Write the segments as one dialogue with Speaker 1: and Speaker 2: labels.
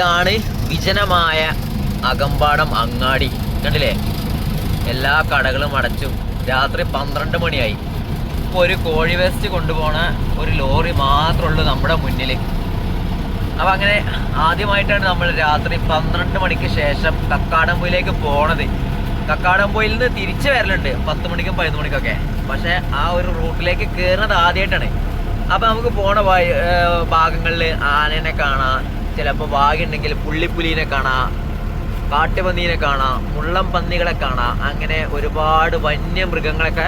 Speaker 1: ഇതാണ് വിജനമായ അകമ്പാടം അങ്ങാടി. കണ്ടില്ലേ? എല്ലാ കടകളും അടച്ചു രാത്രി പന്ത്രണ്ട് മണിയായി. ഇപ്പോൾ ഒരു കോഴി വേസ്റ്റ് കൊണ്ടുപോണ ഒരു ലോറി മാത്രമേ ഉള്ളൂ നമ്മുടെ മുന്നിൽ അപ്പം അങ്ങനെ ആദ്യമായിട്ടാണ് നമ്മൾ രാത്രി പന്ത്രണ്ട് മണിക്ക് ശേഷം കക്കാടംപൊയിലേക്ക് പോണത്. കക്കാടംപൊയിൽ നിന്ന് തിരിച്ചു വരലുണ്ട്. പത്ത് മണിക്കും പതിനൊന്ന് മണിക്കൊക്കെ. പക്ഷേ ആ ഒരു റൂട്ടിലേക്ക് കയറുന്നത് ആദ്യമായിട്ടാണ്. അപ്പം നമുക്ക് പോണ ഭാഗങ്ങളിൽ ആനേനെ കാണാം. ചിലപ്പോൾ ഭാഗ്യമുണ്ടെങ്കിൽ പുള്ളിപ്പുലീനെ കാണാം കാട്ടുപന്നീനെ കാണാം മുള്ളം പന്നികളെ കാണാം അങ്ങനെ ഒരുപാട് വന്യമൃഗങ്ങളൊക്കെ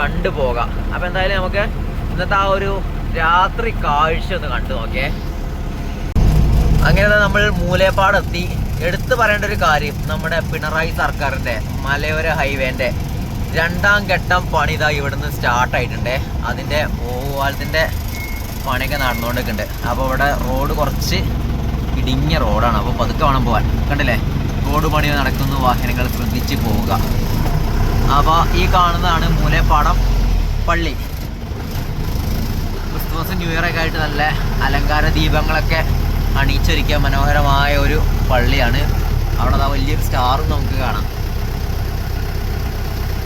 Speaker 1: കണ്ടുപോകാം അപ്പം എന്തായാലും നമുക്ക് ഇന്നത്തെ ആ ഒരു രാത്രി കാഴ്ച ഒന്ന് കണ്ടു നോക്കേ അങ്ങനെ നമ്മൾ മൂലേപ്പാടെത്തി. എടുത്തു പറയേണ്ട ഒരു കാര്യം നമ്മുടെ പിണറായി സർക്കാരിന്റെ മലയോര ഹൈവേന്റെ രണ്ടാം ഘട്ടം പണി ഇതാ ഇവിടുന്ന് സ്റ്റാർട്ട് ആയിട്ടുണ്ട് അതിന്റെ ഓവാലത്തിന്റെ പണിയൊക്കെ നടന്നുകൊണ്ടിരിക്കുന്നുണ്ട്. അപ്പോൾ ഇവിടെ റോഡ് കുറച്ച് ഇടുങ്ങിയ റോഡാണ്. അപ്പോൾ പതുക്കെ വേണം പോകാൻ കണ്ടില്ലേ? റോഡ് പണി നടക്കുന്നു. വാഹനങ്ങൾ ശ്രദ്ധിച്ച് പോവുക. അപ്പോൾ ഈ കാണുന്നതാണ് മൂലപ്പാടം പള്ളി. ക്രിസ്തുമസ് ന്യൂ ഇയർ ഒക്കെ ആയിട്ട് നല്ല അലങ്കാര ദീപങ്ങളൊക്കെ അണിയിച്ചൊരുക്കിയ മനോഹരമായ ഒരു പള്ളിയാണ്. അവിടെ ആ വലിയൊരു സ്റ്റാറും നമുക്ക് കാണാം.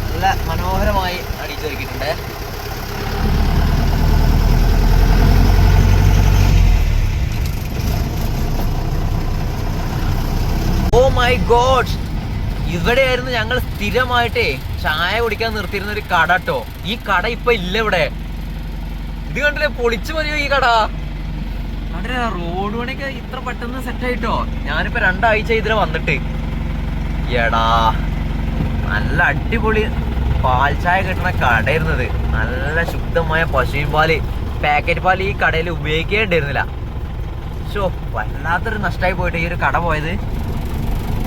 Speaker 1: നല്ല മനോഹരമായി അണിയിച്ചൊരുക്കിയിട്ടുണ്ട്. ഓ മൈ ഗോഡ് ഇവിടെയായിരുന്നു ഞങ്ങൾ സ്ഥിരമായിട്ടേ ചായ കുടിക്കാൻ നിർത്തിയിരുന്ന ഒരു കട കേട്ടോ ഈ കട ഇപ്പൊ ഇല്ല ഇവിടെ. ഇത് കണ്ടില്ലേ പൊളിച്ചു മതിയോ ഈ കട? അവിടെ റോഡ് പണിയൊക്കെ ഇത്ര പെട്ടെന്ന് സെറ്റ് ആയിട്ടോ? ഞാനിപ്പോ രണ്ടാഴ്ച ഇതിലെ വന്നിട്ട്. എടാ നല്ല അടിപൊളി പാൽ ചായ കിട്ടുന്ന കടയിരുന്നത് നല്ല ശുദ്ധമായ പശുവിൻ പാൽ. പാക്കറ്റ് പാൽ ഈ കടയിൽ ഉപയോഗിക്കേണ്ടിയിരുന്നില്ല. ഷോ വല്ലാത്തൊരു നഷ്ടമായി പോയിട്ട് ഈ ഒരു കട പോയത്.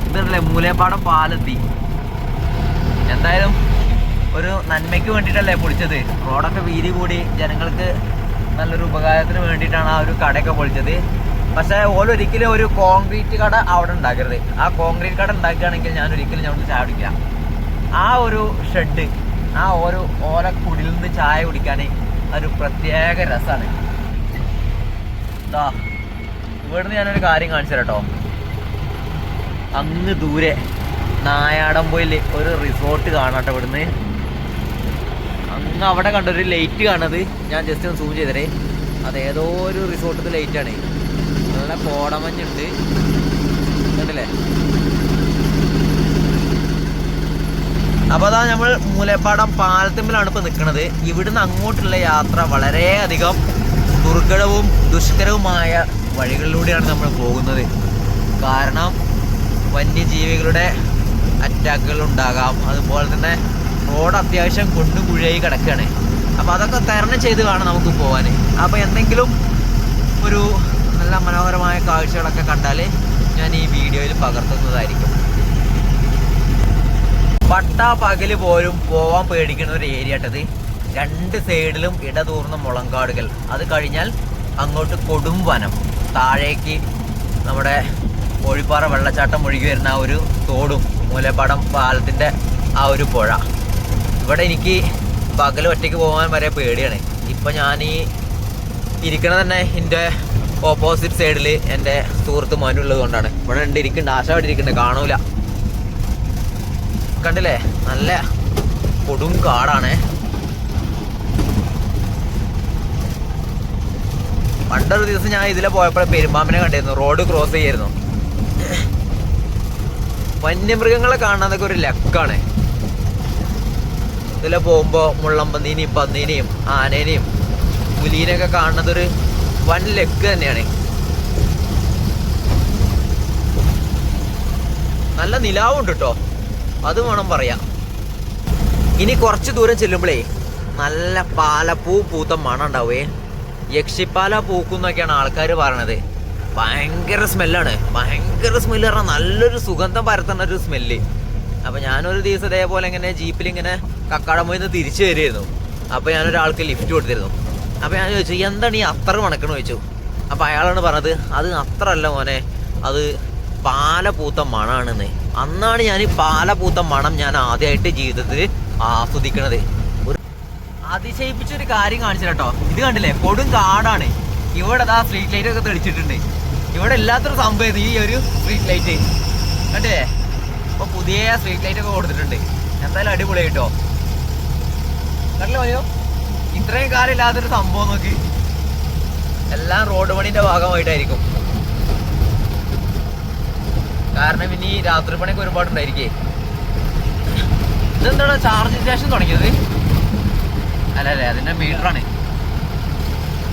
Speaker 1: ഇതല്ലേ മൂലേപ്പാടം പാലെത്തി. എന്തായാലും ഒരു നന്മയ്ക്ക് വേണ്ടിയിട്ടല്ലേ പൊളിച്ചത്. റോഡൊക്കെ വീതി കൂടി ജനങ്ങൾക്ക് നല്ലൊരു ഉപകാരത്തിന് വേണ്ടിയിട്ടാണ് ആ ഒരു കടയൊക്കെ പൊളിച്ചത്. പക്ഷേ ഓലൊരിക്കലും ഒരു കോൺക്രീറ്റ് കട അവിടെ ഉണ്ടാക്കരുത്. ആ കോൺക്രീറ്റ് കട ഉണ്ടാക്കുകയാണെങ്കിൽ ഞാൻ ഒരിക്കലും ഞാൻ ചായ കുടിക്കാം ആ ഒരു ഷെഡ് ആ ഓല കുടിയിൽ നിന്ന് ചായ കുടിക്കാൻ ഒരു പ്രത്യേക രസമാണ് ഇവിടുന്ന് ഞാനൊരു കാര്യം കാണിച്ചു തരാം കേട്ടോ അങ്ങ് ദൂരെ. നായാടംപോയിൽ ഒരു റിസോർട്ട് കാണാട്ടെ ഇവിടുന്ന്. അങ്ങ് അവിടെ കണ്ട. ഒരു ലൈറ്റ് കാണത്. ഞാൻ ജസ്റ്റ് ഒന്ന് സൂം അത് ഏതോ ഒരു റിസോർട്ടിൽ ലൈറ്റാണ് നല്ല കോടമഞ്ഞുണ്ട്. കണ്ടില്ലേ? അപ്പൊ അതാ നമ്മൾ മൂലപ്പാടം പാലത്തിമ്പിലാണ് ഇപ്പൊ നിൽക്കുന്നത് ഇവിടുന്ന് അങ്ങോട്ടുള്ള യാത്ര വളരെ അധികം ദുർഘടവും ദുഷ്കരവുമായ വഴികളിലൂടെയാണ് നമ്മൾ പോകുന്നത്. കാരണം വന്യജീവികളുടെ അറ്റാക്കുകൾ ഉണ്ടാകാം അതുപോലെ തന്നെ റോഡ് അത്യാവശ്യം കൊണ്ടു കുഴിയായി കിടക്കുകയാണ്. അപ്പോൾ അതൊക്കെ തരണം ചെയ്ത് വേണം നമുക്ക് പോകാൻ അപ്പോൾ എന്തെങ്കിലും ഒരു നല്ല മനോഹരമായ കാഴ്ചകളൊക്കെ കണ്ടാൽ ഞാൻ ഈ വീഡിയോയിൽ പകർത്തുന്നതായിരിക്കും. പട്ട പകൽ പോലും പോവാൻ പേടിക്കുന്ന ഒരു ഏരിയ ആട്ടത്. രണ്ട് സൈഡിലും ഇടതൂർന്ന മുളങ്കാടുകൾ. അത് കഴിഞ്ഞാൽ അങ്ങോട്ട് കൊടും വനം താഴേക്ക് നമ്മുടെ കോഴിപ്പാറ വെള്ളച്ചാട്ടം ഒഴുകി വരുന്ന ആ ഒരു തോടും മൂലപ്പാടം പാലത്തിന്റെ ആ ഒരു പുഴ. ഇവിടെ എനിക്ക് പകൽ ഒറ്റയ്ക്ക് പോകാൻ വരെ പേടിയാണ്. ഇപ്പം ഞാൻ ഈ ഇരിക്കണ തന്നെ എന്റെ ഓപ്പോസിറ്റ് സൈഡിൽ എന്റെ സുഹൃത്ത് മനുള്ളത് കൊണ്ടാണ്. ഇവിടെ ഉണ്ട് ഇരിക്കുന്നുണ്ട്. ആശ അവിടെ ഇരിക്കുന്നുണ്ട്. കാണൂല. കണ്ടില്ലേ? നല്ല കൊടും കാടാണ്. പണ്ടൊരു ദിവസം ഞാൻ ഇതിലെ പോയപ്പോൾ പെരുമ്പാമ്പിനെ കണ്ടിരുന്നു. റോഡ് ക്രോസ് ചെയ്യായിരുന്നു. വന്യമൃഗങ്ങളെ കാണാതൊക്കെ ഒരു ലക്കാണ്. ഇതിൽ പോകുമ്പോൾ മുള്ളമ്പന്നീനെയും പന്നീനെയും ആനേനെയും പുലീനെയൊക്കെ കാണുന്നതൊരു വൻ ലക്ക് തന്നെയാണ്. നല്ല നിലാവുണ്ട് കേട്ടോ അത് വേണം പറയാം. ഇനി കുറച്ച് ദൂരം ചെല്ലുമ്പോഴേ നല്ല പാലപ്പൂ പൂത്ത മണം ഉണ്ടാവേ യക്ഷിപ്പാല പൂക്കുന്നൊക്കെയാണ് ആൾക്കാർ പറയണത്. ഭയങ്കര സ്മെല്ലാണ്. ഭയങ്കര സ്മെല്ല് പറഞ്ഞാൽ നല്ലൊരു സുഗന്ധം പരത്തുന്ന ഒരു സ്മെല്ല് അപ്പൊ ഞാനൊരു ദിവസം ഇതേപോലെ ഇങ്ങനെ ജീപ്പിൽ ഇങ്ങനെ കക്കാടമ്പോയിൽ നിന്ന് തിരിച്ചു വരികയായിരുന്നു അപ്പൊ ഞാനൊരാൾക്ക് ലിഫ്റ്റ് കൊടുത്തിരുന്നു. അപ്പോൾ ഞാൻ ചോദിച്ചു എന്താണ് ഈ അത്ര മണക്കണെന്ന് ചോദിച്ചു. അപ്പൊ അയാളാണ് പറഞ്ഞത് അത് അത്ര അല്ല മോനെ അത് പാലപൂത്ത മണാണെന്ന്. അന്നാണ് ഞാൻ ഈ പാല പൂത്ത മണം ഞാൻ ആദ്യമായിട്ട് ജീവിതത്തിൽ ആസ്വദിക്കണത്. ഒരു അതിശയിപ്പിച്ചൊരു കാര്യം കാണിച്ചു കേട്ടോ ഇത് കണ്ടില്ലേ? കൊടും കാടാണ്. ഇവിടെ ആ സ്ട്രീറ്റ് ലൈറ്റ് ഒക്കെ തെളിച്ചിട്ടുണ്ട്. ഇവിടെ എല്ലാത്തൊരു സംഭവം ഈ ഒരു സ്ട്രീറ്റ് ലൈറ്റ് കണ്ടേ ഇപ്പൊ പുതിയ സ്ട്രീറ്റ് ലൈറ്റ് ഒക്കെ കൊടുത്തിട്ടുണ്ട്. എന്തായാലും അടിപൊളി കേട്ടോ കണ്ടല്ലോ അയ്യോ ഇത്രയും കാലം ഇല്ലാത്തൊരു സംഭവം നോക്കി എല്ലാം റോഡ് പണിന്റെ ഭാഗമായിട്ടായിരിക്കും. കാരണം ഇനി രാത്രി പണിയൊക്കെ ഒരുപാടുണ്ടായിരിക്കേ. ഇതെന്താണ് ചാർജ് സ്റ്റേഷൻ തുടങ്ങിയത്? അല്ല അല്ലേ അതിന്റെ മീറ്ററാണ്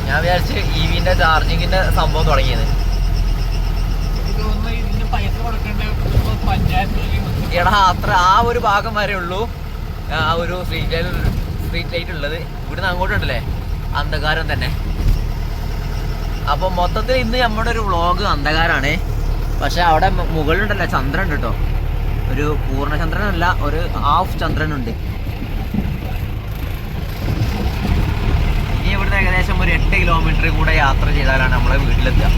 Speaker 1: ഞാൻ വിചാരിച്ച് ഇ വിന്റെ ചാർജിങ്ങിന്റെ സംഭവം തുടങ്ങിയത്. എടാ അത്ര ആ ഒരു ഭാഗം വരെ ഉള്ളൂ. ആ ഒരു സ്ട്രീറ്റ് ലൈറ്റ് സ്ട്രീറ്റ് ലൈറ്റ് ഉള്ളത്. ഇവിടുന്ന് അങ്ങോട്ടുണ്ടല്ലേ? അന്ധകാരം തന്നെ. അപ്പൊ മൊത്തത്തിൽ ഇന്ന് നമ്മുടെ ഒരു വ്ളോഗ് അന്ധകാരാണ്. പക്ഷെ അവിടെ മുകളിലുണ്ടല്ലോ ചന്ദ്രൻ ഉണ്ട് കേട്ടോ ഒരു പൂർണചന്ദ്രനല്ല ഒരു ഹാഫ് ചന്ദ്രൻ ഉണ്ട് ഇനി ഇവിടുന്ന് ഏകദേശം ഒരു എട്ട് കിലോമീറ്റർ കൂടെ യാത്ര ചെയ്താലാണ് നമ്മളെ വീട്ടിലെത്തുക.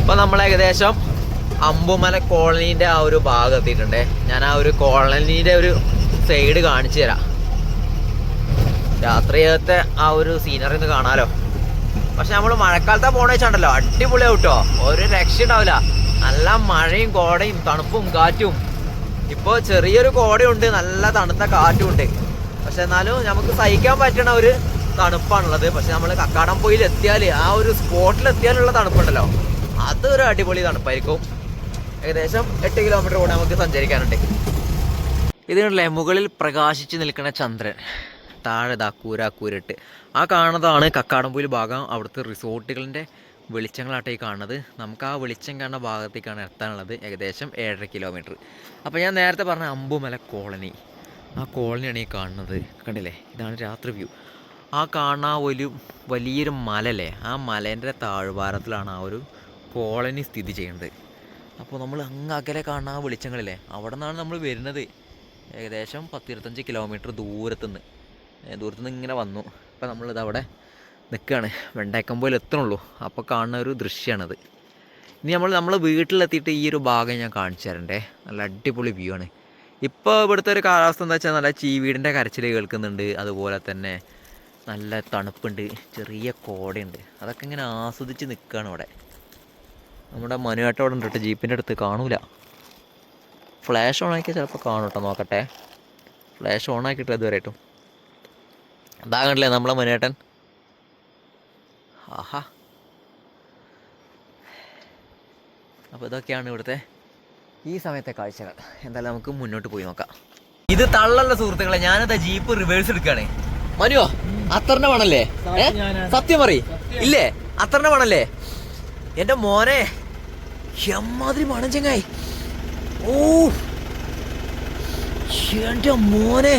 Speaker 1: ഇപ്പൊ നമ്മൾ ഏകദേശം അമ്പുമല കോളനീന്റെ ആ ഒരു ഭാഗം എത്തിയിട്ടുണ്ട്. ഞാൻ ആ ഒരു കോളനീന്റെ ഒരു സൈഡ് കാണിച്ചു തരാം. രാത്രിയത്തെ ആ ഒരു സീനറി ഒന്ന് കാണാലോ. പക്ഷെ നമ്മൾ മഴക്കാലത്താ പോണ വെച്ചാണ്ടല്ലോ. അടിപൊളിയാവും കേട്ടോ ഒരു രക്ഷ ഉണ്ടാവില്ല നല്ല മഴയും കോടയും തണുപ്പും കാറ്റും. ഇപ്പോൾ ചെറിയൊരു കോടയുണ്ട് നല്ല തണുത്ത കാറ്റും ഉണ്ട് പക്ഷെ എന്നാലും നമുക്ക് സഹിക്കാൻ പറ്റണ ഒരു തണുപ്പാണുള്ളത്. പക്ഷെ നമ്മൾ കക്കാടം പോയിൽ എത്തിയാൽ ആ ഒരു സ്പോട്ടിൽ എത്തിയാലുള്ള തണുപ്പുണ്ടല്ലോ. അതൊരു അടിപൊളി തണുപ്പായിരിക്കും. ഏകദേശം എട്ട് കിലോമീറ്റർ കൂടെ നമുക്ക് സഞ്ചരിക്കാനുണ്ട്. ഇതിനുള്ള മുകളിൽ പ്രകാശിച്ച് നിൽക്കുന്ന ചന്ദ്രൻ. താഴെ ദാ കൂര കൂരിട്ട്. ആ കാണുന്നതാണ് കക്കാടംപൊയിൽ ഭാഗം. അവിടുത്തെ റിസോർട്ടുകളിന്റെ വെളിച്ചങ്ങളാട്ടെ കാണുന്നത്. നമുക്ക് ആ വെളിച്ചം കാണുന്ന ഭാഗത്തേക്കാണ് എത്താനുള്ളത്. ഏകദേശം ഏഴര കിലോമീറ്റർ. അപ്പോൾ ഞാൻ നേരത്തെ പറഞ്ഞ അമ്പുമല കോളനി. ആ കോളനിയാണ് ഈ കാണുന്നത്. കണ്ടില്ലേ? ഇതാണ് രാത്രി വ്യൂ. ആ കാണുന്ന ഒരു വലിയൊരു മലല്ലേ? ആ മലേന്റെ താഴ്വാരത്തിലാണ് ആ ഒരു കോളനി സ്ഥിതി ചെയ്യുന്നത്. അപ്പോൾ നമ്മൾ അങ്ങ് അകലെ കാണുന്ന ആ വെളിച്ചങ്ങളില്ലേ? അവിടെ നിന്നാണ് നമ്മൾ വരുന്നത്. ഏകദേശം പത്തിരുപത്തഞ്ച് കിലോമീറ്റർ ദൂരത്തുനിന്ന്. ദൂരത്തുനിന്ന് ഇങ്ങനെ വന്നു. അപ്പോൾ നമ്മളിത് അവിടെ നിൽക്കുകയാണ് വെണ്ടേക്കമ്പോയിൽ എത്തണുള്ളൂ. അപ്പോൾ കാണുന്ന ഒരു ദൃശ്യമാണത് ഇനി നമ്മൾ നമ്മൾ വീട്ടിലെത്തിയിട്ട് ഈ ഒരു ഭാഗം ഞാൻ കാണിച്ചു തരണ്ടേ. നല്ല അടിപൊളി വ്യൂ ആണ്. ഇപ്പോൾ ഇവിടുത്തെ ഒരു കാലാവസ്ഥ എന്താ വെച്ചാൽ നല്ല ചീവീടിന്റെ കരച്ചിൽ കേൾക്കുന്നുണ്ട്. അതുപോലെ തന്നെ നല്ല തണുപ്പുണ്ട്. ചെറിയ കോടയുണ്ട്. അതൊക്കെ ഇങ്ങനെ ആസ്വദിച്ച് നിൽക്കുകയാണ് ഇവിടെ. നമ്മുടെ മനുവേട്ട അവിടെ ഉണ്ട് ജീപ്പിന്റെ അടുത്ത് കാണൂല. ഫ്ലാഷ് ഓൺ ആക്കിയാൽ ചിലപ്പോൾ കാണും കേട്ടോ നോക്കട്ടെ. ഫ്ലാഷ് ഓൺ ആക്കിയിട്ടില്ല ഇതുവരെ ആയിട്ടും അതാ കണ്ടില്ലേ നമ്മളെ മനുവേട്ടൻ ആഹാ. അപ്പോൾ ഇതൊക്കെയാണ് ഇവിടുത്തെ ഈ സമയത്തെ കാഴ്ചകൾ. എന്തായാലും നമുക്ക് മുന്നോട്ട് പോയി നോക്കാം. ഇത് തള്ളല്ല സുഹൃത്തുക്കളെ ഞാനത് ജീപ്പ് റിവേഴ്സ് എടുക്കുകയാണ്. മനുവോ അത്തറിന്റെ വേണല്ലേ? സത്യം പറ ഇല്ലേ? അത്തറിന്റെ വേണല്ലേ എന്റെ മോനെ എമ്മാതിരി മണം ചെങ്ങായി. ഓ എന്റെ മോനെ.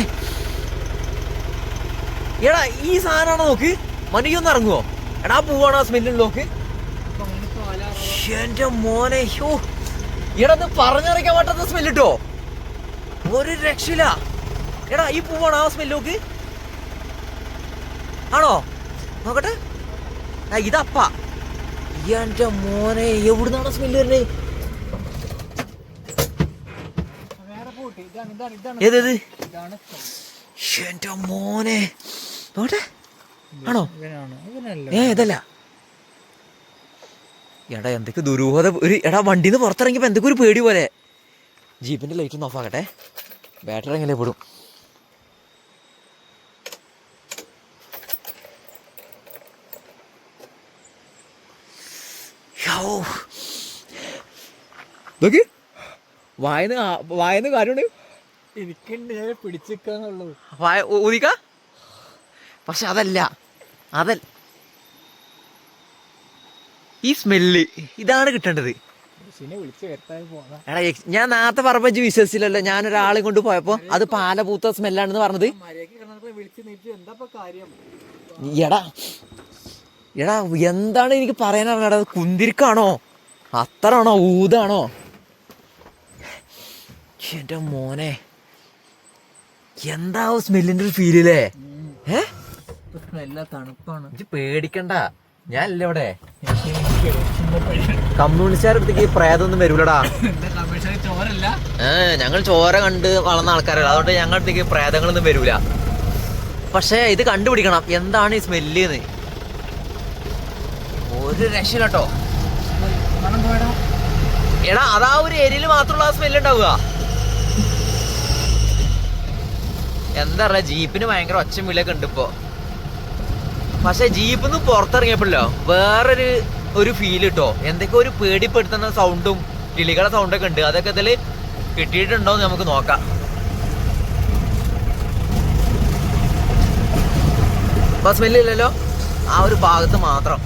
Speaker 1: എടാ ഈ സാധനമാണോ നോക്ക്? മനുയൊന്ന് ഇറങ്ങുവോ? എടാ പൂവാണ് സ്മെല്ല് നോക്ക് എന്റെ മോനെ ഹ്യൂ. ഇടന്ന് പറഞ്ഞറിയിക്കാൻ പറ്റാത്ത സ്മെല്ല് കിട്ടോ ഒരു രക്ഷയില്ല. എടാ ഈ പൂവാണ് ആ സ്മെല്ല് നോക്ക് ആണോ? നോക്കട്ടെ. ആ ഇതപ്പ. എന്റെ മോനെ എവിടുന്നാണ് സ്മെല്ല് വരുന്നത്
Speaker 2: ഏത്
Speaker 1: എന്റെ മോനെ. നോട്ടെ ആണോ? ഏ ഇതല്ല. എടാ എന്തൊക്കെ ദുരൂഹത. ഒരു എടാ വണ്ടിന്ന് പുറത്തിറങ്ങിയപ്പോ എന്തൊക്കെ ഒരു പേടി പോലെ. ജീപ്പിന്റെ ലൈറ്റ് ഒന്ന് ഓഫാക്കട്ടെ ബാറ്ററി എങ്ങനെ പെടും നോക്കി വായന വായന കാര്യമുണ്ട്?
Speaker 2: എനിക്കുണ്ട് ഞാൻ പിടിച്ചിക്കാന്നുള്ളത്.
Speaker 1: വായ ഊതിക്ക? പക്ഷെ അതല്ല. അതല്ല ഈ സ്മെല്ല് ഇതാണ് കിട്ടേണ്ടത്. എടാ ഞാൻ നേരത്തെ പറഞ്ഞ വിശ്വസിച്ചില്ലല്ലോ. ഞാൻ ഒരാളെ കൊണ്ട് പോയപ്പോ അത് പാല പൂത്ത സ്മെല്ലാണെന്ന് പറഞ്ഞത്. എടാ എടാ എന്താണ് എനിക്ക് പറയാനറിയടാ അത് കുന്തിരിക്കാണോ? അത്തറാണോ? ഊതാണോ? എന്റെ മോനെ എന്താ സ്മെല്ലിന്റെ ഒരു ഫീലില്ലേ ഏ?
Speaker 2: നല്ല തണുപ്പാണ്.
Speaker 1: ഇജ്ജ് പേടിക്കണ്ട. ഞാൻ അല്ലേ ഇവിടെ കമ്മ്യൂണിസ്റ്റുകാരുടെ പ്രേതം ഒന്നും വരൂലടാ
Speaker 2: ചോരല്ല.
Speaker 1: ഏ ഞങ്ങൾ ചോര കണ്ട് വളർന്ന ആൾക്കാരല്ല. അതുകൊണ്ട് ഞങ്ങളുടെ അടുത്തേക്ക് പ്രേതങ്ങളൊന്നും വരൂല. പക്ഷേ ഇത് കണ്ടുപിടിക്കണം. എന്താണ് ഈ സ്മെല്ല് എന്ന് ഒരു
Speaker 2: പോയടാ
Speaker 1: എടാ അതാ ഒരു ഏരിയയിൽ മാത്രമുള്ള ആ സ്മെല്ല് ഉണ്ടാവുക എന്താ പറയാ ജീപ്പിന് ഭയങ്കര ഒച്ചമില്ലൊക്കെ ഉണ്ട് ഇപ്പോ പക്ഷെ ജീപ്പിൽ നിന്ന് പുറത്തിറങ്ങിയപ്പോഴല്ലോ വേറൊരു ഒരു ഫീൽ കിട്ടോ എന്തൊക്കെ ഒരു പേടിപ്പെടുത്തുന്ന സൗണ്ടും കിളികളെ സൗണ്ടൊക്കെ ഉണ്ട്. അതൊക്കെ ഇതിൽ കിട്ടിയിട്ടുണ്ടോ എന്ന് നമുക്ക് നോക്കാം. ഇപ്പൊ സ്മെല്ലില്ലല്ലോ ആ ഒരു ഭാഗത്ത് മാത്രം.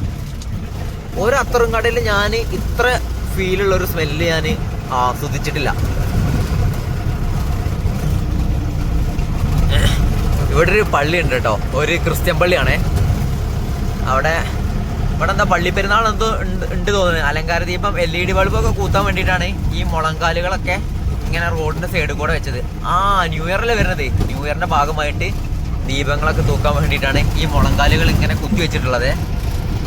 Speaker 1: ഒരു അത്തറും കടയിൽ ഞാൻ ഇത്ര ഫീലുള്ള ഒരു സ്മെല്ല് ഞാൻ ആസ്വദിച്ചിട്ടില്ല. ഇവിടെ ഒരു പള്ളി ഉണ്ട് കേട്ടോ. ഒരു ക്രിസ്ത്യൻ പള്ളിയാണേ. അവിടെ ഇവിടെ എന്താ പള്ളി പെരുന്നാൾ എന്തോ ഉണ്ട് തോന്നുന്നത് അലങ്കാര ദീപം എൽ ഇ ഡി ബൾബൊക്കെ കൂത്താൻ വേണ്ടിയിട്ടാണ് ഈ മുളങ്കാലുകളൊക്കെ ഇങ്ങനെ റോഡിന്റെ സൈഡിൽ കൂടെ വെച്ചത്. ആ ന്യൂ ഇയറിൽ വരുന്നത്? ന്യൂ ഇയറിന്റെ ഭാഗമായിട്ട് ദീപങ്ങളൊക്കെ തൂക്കാൻ വേണ്ടിയിട്ടാണ് ഈ മുളങ്കാലുകൾ ഇങ്ങനെ കുത്തി വെച്ചിട്ടുള്ളത്.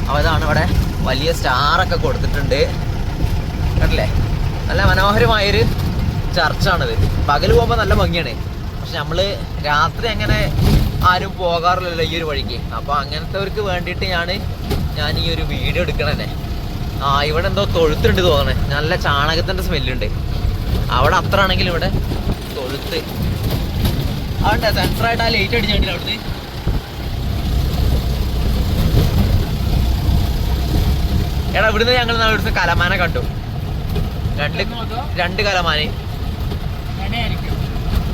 Speaker 1: അപ്പോൾ അതാണ് ഇവിടെ വലിയ സ്റ്റാറൊക്കെ കൊടുത്തിട്ടുണ്ട്. കണ്ടില്ലേ? നല്ല മനോഹരമായൊരു ചർച്ചാണിത്. പകൽ പോകുമ്പോൾ നല്ല ഭംഗിയാണ്. പക്ഷെ നമ്മൾ രാത്രി അങ്ങനെ ആരും പോകാറില്ലല്ലോ ഈ ഒരു വഴിക്ക്. അപ്പോൾ അങ്ങനത്തെവർക്ക് വേണ്ടിയിട്ട് ഞാൻ ഞാൻ ഈ ഒരു വീഡിയോ എടുക്കണല്ലേ ആ ഇവിടെ എന്തോ തൊഴുത്തുണ്ട് തോന്നണേ. നല്ല ചാണകത്തിന്റെ സ്മെല്ലുണ്ട്. അവിടെ അത്ര ആണെങ്കിലും ഇവിടെ തൊഴുത്ത്. അവിടെ സെൻസറായിട്ട് ആ ലൈറ്റ് അടിച്ചിട്ടില്ല അവിടെ എടാ ഇവിടുന്ന് ഞങ്ങൾ ഇവിടുത്തെ കലമാന കണ്ടു. രണ്ട് രണ്ട് കലമാന.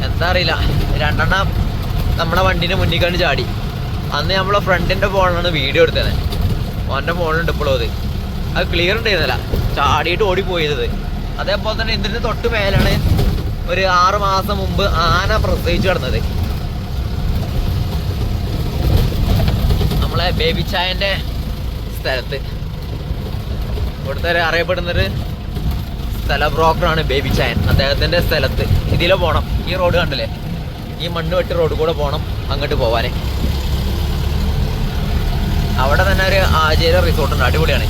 Speaker 1: എന്താ അറിയില്ല. രണ്ടെണ്ണം നമ്മുടെ വണ്ടീന്റെ മുന്നിൽ കണ്ട് ചാടി. അന്ന് നമ്മളെ ഫ്രണ്ടിന്റെ ഫോണാണ് വീഡിയോ എടുത്തത്. ഓന്റെ ഫോണിലുണ്ട് ഇപ്പോഴും അത്. അത് ക്ലിയർ ഉണ്ടായിരുന്നില്ല. ചാടിയിട്ട് ഓടിപ്പോയത്. അതേപോലെ തന്നെ ഇതിന്റെ തൊട്ട് മേലാണ് ഒരു ആറ് മാസം മുമ്പ് ആന പ്രസവിച്ചു കിടന്നത്. നമ്മളെ ബേബി ചായന്റെ സ്ഥലത്ത്. ഇവിടുത്തെ ഒരു അറിയപ്പെടുന്നൊരു സ്ഥല ബ്രോക്കറാണ് ബേബി ചായൻ. അദ്ദേഹത്തിന്റെ സ്ഥലത്ത്. ഇതിലെ പോകണം ഈ റോഡ് കണ്ടില്ലേ? ഈ മണ്ണ് വെട്ടി റോഡ് കൂടെ പോകണം അങ്ങോട്ട് പോവാനേ. അവിടെ തന്നെ ഒരു ആചാര്യ റിസോർട്ട് ഉണ്ട് അടിപൊളിയാണ്.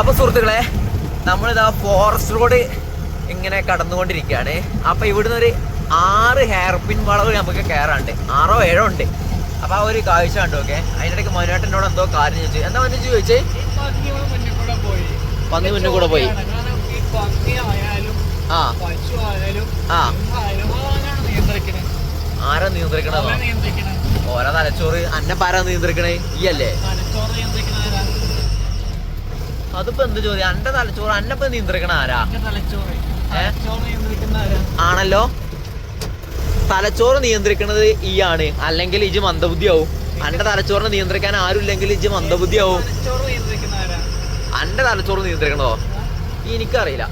Speaker 1: അപ്പൊ സുഹൃത്തുക്കളെ നമ്മളിതാ ഫോറസ്റ്റ് റോഡ് ഇങ്ങനെ കടന്നുകൊണ്ടിരിക്കുകയാണ്. അപ്പൊ ഇവിടുന്ന് ഒരു ആറ് ഹെയർപിൻ വളവ് നമുക്ക് കയറാണ്ട് ആറോ ഏഴോ ഉണ്ട്. അപ്പൊ ആ ഒരു കാഴ്ച കണ്ടു ഓക്കെ അതിനിടയ്ക്ക് മനുവേട്ടനോട് എന്തോ കാര്യം ചോദിച്ചു. എന്താ മനുഷ്യ ചോദിച്ചേ?
Speaker 2: പന്നി മുന്നേ മുന്നിൽ കൂടെ പോയി.
Speaker 1: ആ. ആ. ആരാ നിയന്ത്രിക്കണതോ? ഓരോ തലച്ചോറ് അന്നപ്പാരാ നിയന്ത്രിക്കണേ? ഈ അല്ലേ?
Speaker 2: നിയന്ത്രിക്കണ
Speaker 1: അതിപ്പോ എന്ത് ചോദ്യം? അന്റെ തലച്ചോറ് അന്നപ്പ നിയന്ത്രിക്കണ ആരാ? ആണല്ലോ? തലച്ചോറ് നിയന്ത്രിക്കണത് ഈ ആണ്. അല്ലെങ്കിൽ ഇജ് മന്ദബുദ്ധിയാവും. അന്റെ തലച്ചോറിനെ നിയന്ത്രിക്കാൻ ആരുമില്ലെങ്കിൽ ഇജ് മന്ദബുദ്ധിയാവും. അന്റെ തലച്ചോറ് നിയന്ത്രിക്കണതോ? എനിക്കറിയില്ല.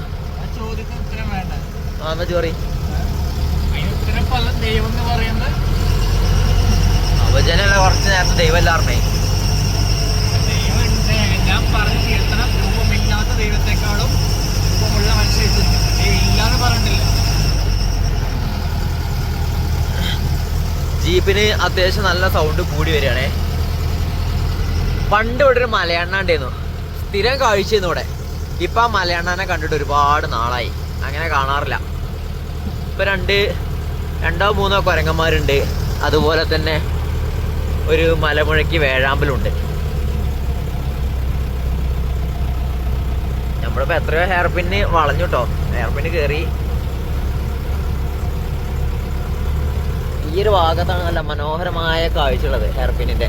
Speaker 2: ആ
Speaker 1: എന്നാ ചോറി
Speaker 2: അതിന് ഉത്തരം പല ദൈവം എന്ന് പറയുന്നത്?
Speaker 1: അവജനല്ല കുറച്ച് നേരത്തെ
Speaker 2: ദൈവം ഉണ്ട്. ഞാൻ പറഞ്ഞു തീർത്തണ രൂപമില്ലാത്ത ദൈവത്തെക്കാളും രൂപമുള്ള മനുഷ്യൻ ഇല്ലാന്ന് പറഞ്ഞിട്ടില്ല.
Speaker 1: ജീപ്പിന് അത്യാവശ്യം നല്ല സൗണ്ട് കൂടി വരികയാണേ. പണ്ട് ഇവിടെ ഒരു മലയണ്ണ ഉണ്ടായിരുന്നു. സ്ഥിരം കാഴ്ചയായിരുന്നു ഇവിടെ. ഇപ്പൊ ആ മലയണ്ണനെ കണ്ടിട്ട് ഒരുപാട് നാളായി. അങ്ങനെ കാണാറില്ല. ഇപ്പൊ രണ്ട് രണ്ടോ മൂന്നോ കുരങ്ങന്മാരുണ്ട്. അതുപോലെ തന്നെ ഒരു മലമുഴക്കി വേഴാമ്പലുണ്ട്. നമ്മളിപ്പോ എത്രയോ ഹെയർ പിന്ന് വളഞ്ഞു കേട്ടോ ഹെയർ പിന്ന് കയറി ഈ ഒരു ഭാഗത്താണ് നല്ല മനോഹരമായ കാഴ്ചയുള്ളത് ഹെയർപിന്നിന്റെ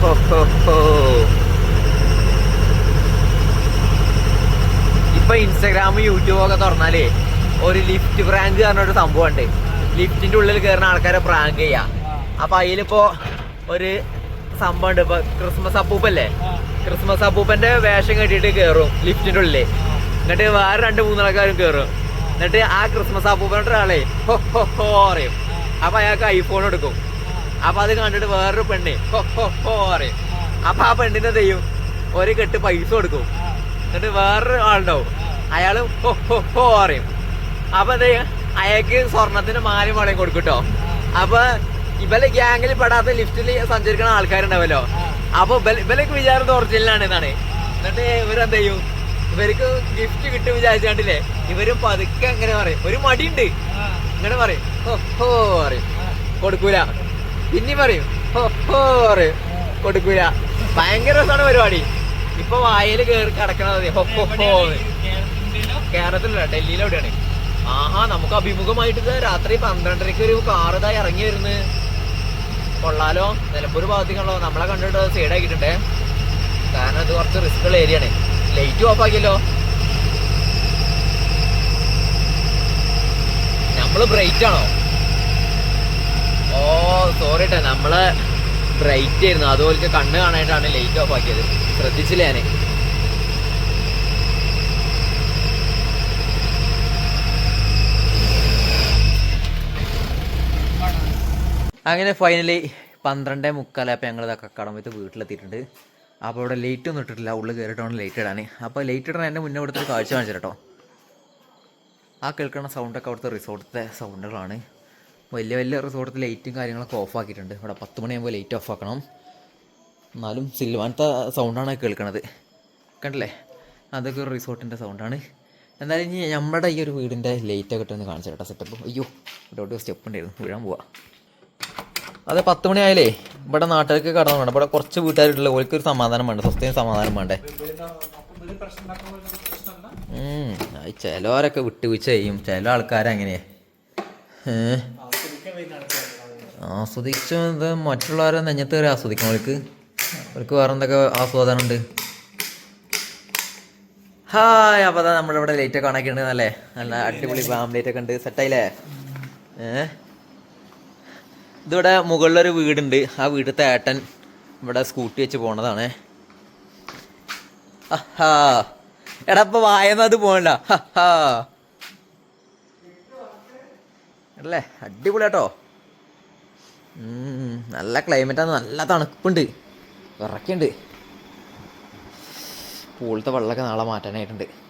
Speaker 1: ഹോ, ഹോ, ഹോ. ഇപ്പൊ ഇൻസ്റ്റാഗ്രാം യൂട്യൂബ് ഒക്കെ തുറന്നാലേ ഒരു ലിഫ്റ്റ് പ്രാങ്ക് പറഞ്ഞൊരു സംഭവം ഉണ്ട്. ലിഫ്റ്റിന്റെ ഉള്ളിൽ കയറുന്ന ആൾക്കാരെ പ്രാങ്ക് ചെയ്യാം. അപ്പൊ അതിലിപ്പോ ഒരു സംഭവം ഉണ്ട്. ഇപ്പൊ ക്രിസ്മസ് അപ്പൂപ്പല്ലേ? ക്രിസ്മസ് അപ്പൂപ്പന്റെ വേഷം കെട്ടിയിട്ട് കയറും ലിഫ്റ്റിന്റെ ഉള്ളിൽ എന്നിട്ട് വേറെ രണ്ട് മൂന്നാൾക്കാരും കയറും എന്നിട്ട് ആ ക്രിസ്മസ് അപ്പൂപ്പന്റെ ഒരാളെ ഹോ ഹോ ഹോ പറയും. അപ്പൊ അയാൾക്ക് ഐഫോൺ എടുക്കും. അപ്പൊ അത് കണ്ടിട്ട് വേറൊരു പെണ്ണ് ഹോ ഹോ ഹോ പറയും. അപ്പൊ ആ പെണ്ണിനെ ചെയ്യും ഒരു കെട്ട് പൈസ കൊടുക്കും. എന്നിട്ട് വേറൊരു ആളുണ്ടാവും അയാൾ ഹോ ഹോ ഹോ പറയും. അപ്പൊ എന്ത് അയാൾക്ക് സ്വർണത്തിന് മാലി മുളയും കൊടുക്കട്ടോ. കേട്ടോ അപ്പൊ ഇവലെ ഗ്യാങ്ങിൽ പെടാത്ത ലിഫ്റ്റിൽ സഞ്ചരിക്കുന്ന ആൾക്കാരുണ്ടാവല്ലോ. അപ്പൊ ഇവ- ഇവലൊക്കെ വിചാരം ഒറിജിനലാണ് എന്നാണ്. എന്നിട്ട് ഇവരെന്ത് ചെയ്യും? ഇവർക്ക് ഗിഫ്റ്റ് കിട്ടും വിചാരിച്ചാണ്ടില്ലേ ഇവരും പതുക്കെ എങ്ങനെ പറയും. ഒരു മടിയുണ്ട്. ഇങ്ങനെ പറയും. ഹോ ഹോ പറയും. കൊടുക്കൂല. പിന്നെ പറയും. ഹോ ഹോ പറയും. കൊടുക്കൂല. ഭയങ്കര രസമാണ് പരിപാടി. ഇപ്പൊ വായിൽ കേറി കിടക്കണത്. ഹോ ഹോ ഹോ എന്ന്. കേരളത്തിലല്ല ഡൽഹിയിലെവിടെയാണ്? ആഹാ നമുക്ക് അഭിമുഖമായിട്ട് രാത്രി പന്ത്രണ്ടരയ്ക്ക് ഒരു ഇതാ ഇറങ്ങി വരുന്നത് കൊള്ളാലോ നിലമ്പൂർ ഭാഗത്തേക്കാണല്ലോ. നമ്മളെ കണ്ടിട്ട് സൈഡ് ആക്കിയിട്ടുണ്ടേ. കാരണം ഇത് കുറച്ച് റിസ്ക് ഉള്ള ഏരിയ ആണ്. ലൈറ്റ് ഓഫ് ആക്കിയല്ലോ. നമ്മൾ ബ്രൈറ്റ് ആണോ? ഓ സോറി കേട്ടോ നമ്മൾ ബ്രൈറ്റ് ആയിരുന്നു. അതുപോലെ കണ്ണ് കാണാനായിട്ടാണ് ലൈറ്റ് ഓഫ് ആക്കിയത്. ശ്രദ്ധിച്ചില്ല ഞാൻ? അങ്ങനെ ഫൈനലി പന്ത്രണ്ട് മുക്കാലായപ്പോൾ ഞങ്ങൾ ഇതാ കക്കാടമ്പത്ത് വീട്ടിലെത്തിയിട്ടുണ്ട്. അപ്പോൾ അവിടെ ലൈറ്റ് ഒന്നും ഇട്ടിട്ടില്ല ഉള്ളിൽ കയറിയിട്ടാണ് ലൈറ്റ് ഇടാൻ അപ്പോൾ ലൈറ്റ് ഇടാൻ എന്റെ മുന്നേ ഇവിടുത്തെ ഒരു കാഴ്ച കാണിച്ചു കേട്ടോ ആ കേൾക്കുന്ന സൗണ്ടൊക്കെ അവിടുത്തെ റിസോർട്ടിലെ സൗണ്ടുകളാണ് വലിയ വലിയ റിസോർട്ടിൽ ലൈറ്റും കാര്യങ്ങളൊക്കെ ഓഫ് ആക്കിയിട്ടുണ്ട്. ഇവിടെ പത്ത് മണിയാകുമ്പോൾ ലൈറ്റ് ഓഫ് ആക്കണം. എന്നാലും സിൽവാനത്തെ സൗണ്ടാണ് കേൾക്കണത്. കണ്ടില്ലേ? അതൊക്കെ ഒരു റിസോർട്ടിന്റെ സൗണ്ടാണ് എന്തായാലും ഇനി നമ്മുടെ ഈ ഒരു വീടിന്റെ ലൈറ്റൊക്കെ ഇട്ടൊന്ന് കാണിച്ചു കേട്ടോ സെറ്റപ്പ് അയ്യോ ഇവിടെ സ്റ്റെപ്പ് ഉണ്ടായിരുന്നു. വീഴാൻ പോവാ. അതെ പത്ത് മണിയായാലേ ഇവിടെ നാട്ടിലേക്ക് കടന്നു വേണം ഇവിടെ കുറച്ച് വീട്ടുകാരുള്ള ഓർക്ക് ഒരു സമാധാനം വേണ്ട? സ്വസ്ഥയും സമാധാനം വേണ്ടേ? ചിലവരൊക്കെ വിട്ടുവീഴ്ച ചെയ്യും. ചില ആൾക്കാരങ്ങനെ ആസ്വദിച്ച മറ്റുള്ളവരെ നെഞ്ഞത്ത് കയറി ആസ്വദിക്കണം അവർക്ക് അവർക്ക് വേറെ എന്തൊക്കെ ആസ്വാദനം ഉണ്ട് ഹായ് അപ്പോൾ നമ്മളിവിടെ ലൈറ്റൊക്കെ ഓണാക്കിയിട്ടുണ്ട് നല്ലേ നല്ല അടിപൊളി ഫാമിലി ലൈറ്റൊക്കെ ഉണ്ട്. സെറ്റായില്ലേ ഏഹ് ഇതിവിടെ മുകളിലൊരു വീടുണ്ട്. ആ വീട്ടിലത്തെ ഏട്ടൻ ഇവിടെ സ്കൂട്ടി വെച്ച് പോണതാണ്. എടാ ഇപ്പൊ വായന്നത് പോകണ്ട ഹഹാ. അല്ലേ? അടിപൊളിയാട്ടോ. നല്ല ക്ലൈമറ്റാണ് നല്ല തണുപ്പുണ്ട്. വിറക്കുണ്ട് പൂളത്തെ വെള്ളമൊക്കെ നാളെ മാറ്റാനായിട്ടുണ്ട്.